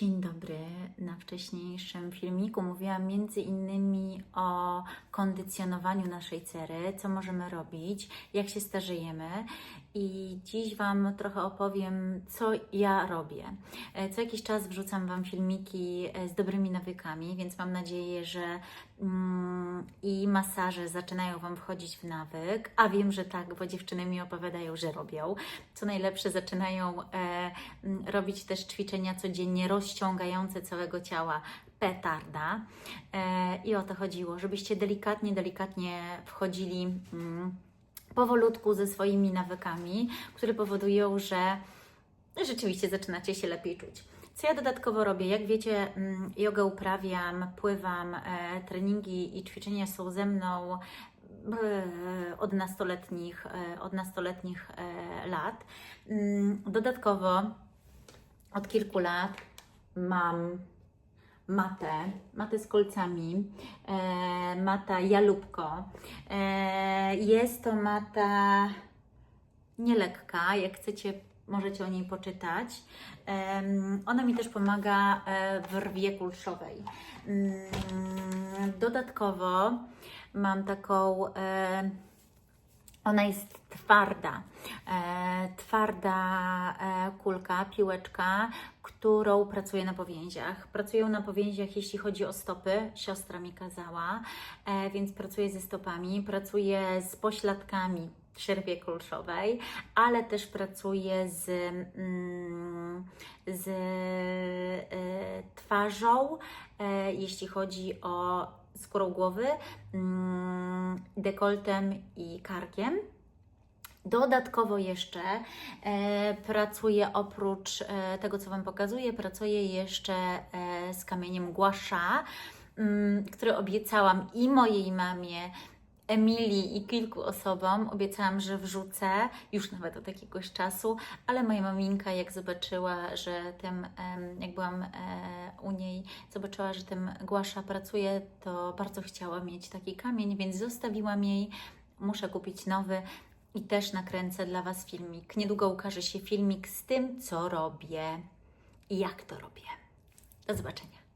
Dzień dobry. Na wcześniejszym filmiku mówiłam między innymi o kondycjonowaniu naszej cery, co możemy robić, jak się starzejemy. I dziś Wam trochę opowiem, co ja robię. E, Co jakiś czas wrzucam Wam filmiki e, z dobrymi nawykami, więc mam nadzieję, że mm, i masaże zaczynają Wam wchodzić w nawyk, a wiem, że tak, bo dziewczyny mi opowiadają, że robią. Co najlepsze, zaczynają e, robić też ćwiczenia codziennie rozciągające całego ciała petarda. E, I o to chodziło, żebyście delikatnie, delikatnie wchodzili mm, powolutku ze swoimi nawykami, które powodują, że rzeczywiście zaczynacie się lepiej czuć. Co ja dodatkowo robię? Jak wiecie, mm, jogę uprawiam, pływam, e, treningi i ćwiczenia są ze mną e, od nastoletnich, e, od nastoletnich lat. Mm, Dodatkowo od kilku lat mam matę, matę z kolcami, e, mata Jalubko. E, jest to mata nielekka, jak chcecie, możecie o niej poczytać. Ona mi też pomaga e, w rwie kulszowej. Mm, Dodatkowo mam taką, e, ona jest twarda, e, twarda e, kulka, piłeczka, którą pracuję na powięziach. Pracuję na powięziach, jeśli chodzi o stopy, siostra mi kazała, e, więc pracuję ze stopami, pracuję z pośladkami szerwie kulszowej, ale też pracuję z, mm, z e, twarzą, e, jeśli chodzi o skórą głowy, mm, dekoltem i karkiem. Dodatkowo jeszcze e, pracuję oprócz e, tego, co Wam pokazuję, pracuję jeszcze e, z kamieniem głasza, mm, który obiecałam i mojej mamie, Emilii i kilku osobom. Obiecałam, że wrzucę już nawet od jakiegoś czasu, ale moja maminka, jak zobaczyła, że tym, jak byłam e, u niej, zobaczyła, że tym głasza pracuje, to bardzo chciała mieć taki kamień, więc zostawiłam jej. Muszę kupić nowy i też nakręcę dla Was filmik. Niedługo ukaże się filmik z tym, co robię i jak to robię. Do zobaczenia.